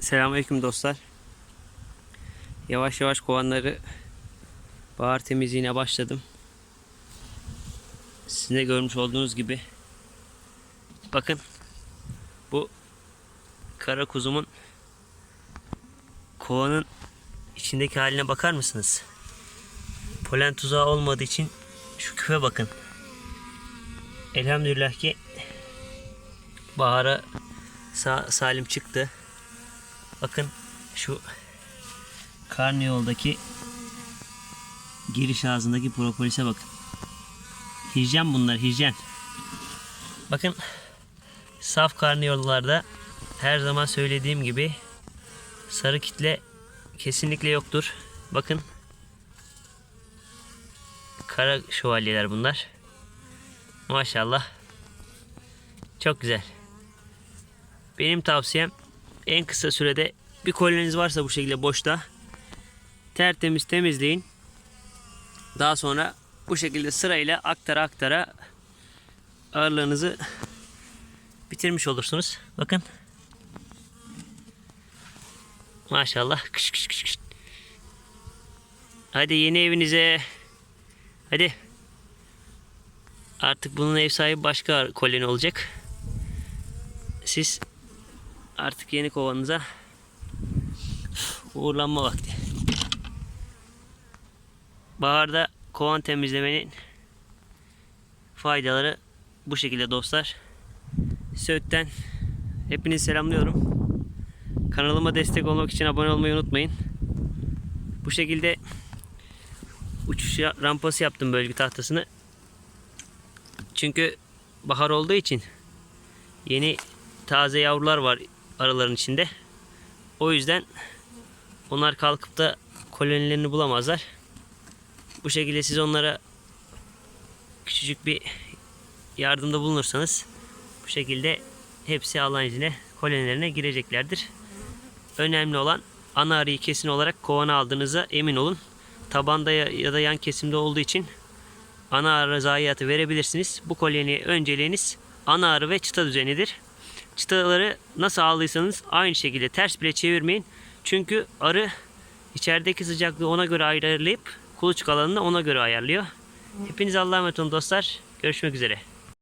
Selamünaleyküm dostlar. Yavaş yavaş kovanları bahar temizliğine başladım. Sizin de görmüş olduğunuz gibi. Bakın bu kara kuzumun kovanın içindeki haline bakar mısınız? Polen tuzağı olmadığı için şu küfe bakın. Elhamdülillah ki bahara sa- salim çıktı. Bakın şu karniyoldaki giriş ağzındaki propolis'e bakın. Hijyen bunlar hijyen. Bakın saf karniyollarda her zaman söylediğim gibi sarı kitle kesinlikle yoktur. Bakın kara şövalyeler bunlar. Maşallah. Çok güzel. Benim tavsiyem en kısa sürede bir koloniniz varsa bu şekilde boşta tertemiz temizleyin. Daha sonra bu şekilde sırayla aktara aktara ağırlığınızı bitirmiş olursunuz. Bakın. Maşallah. Kış kış kış kış. Hadi yeni evinize. Hadi. Artık bunun ev sahibi başka koloni olacak. Siz artık yeni kovanıza uğurlanma vakti. Baharda kovan temizlemenin faydaları bu şekilde dostlar. Söğüt'ten hepinizi selamlıyorum. Kanalıma destek olmak için abone olmayı unutmayın. Bu şekilde uçuş rampası yaptım bölge tahtasını. Çünkü bahar olduğu için yeni taze yavrular var arıların içinde. O yüzden onlar kalkıp da kolonilerini bulamazlar. Bu şekilde siz onlara küçücük bir yardımda bulunursanız bu şekilde hepsi Allah'ın izniyle kolonilerine gireceklerdir. Önemli olan ana arıyı kesin olarak kovana aldığınıza emin olun. Tabanda ya da yan kesimde olduğu için ana arı zayiatı verebilirsiniz. Bu koloniye önceliğiniz ana arı ve çıta düzenidir. Çıtaları nasıl aldıysanız aynı şekilde ters bile çevirmeyin. Çünkü arı içerideki sıcaklığı ona göre ayarlayıp kuluçka alanını ona göre ayarlıyor. Hepinize Allah'a emanet olun dostlar. Görüşmek üzere.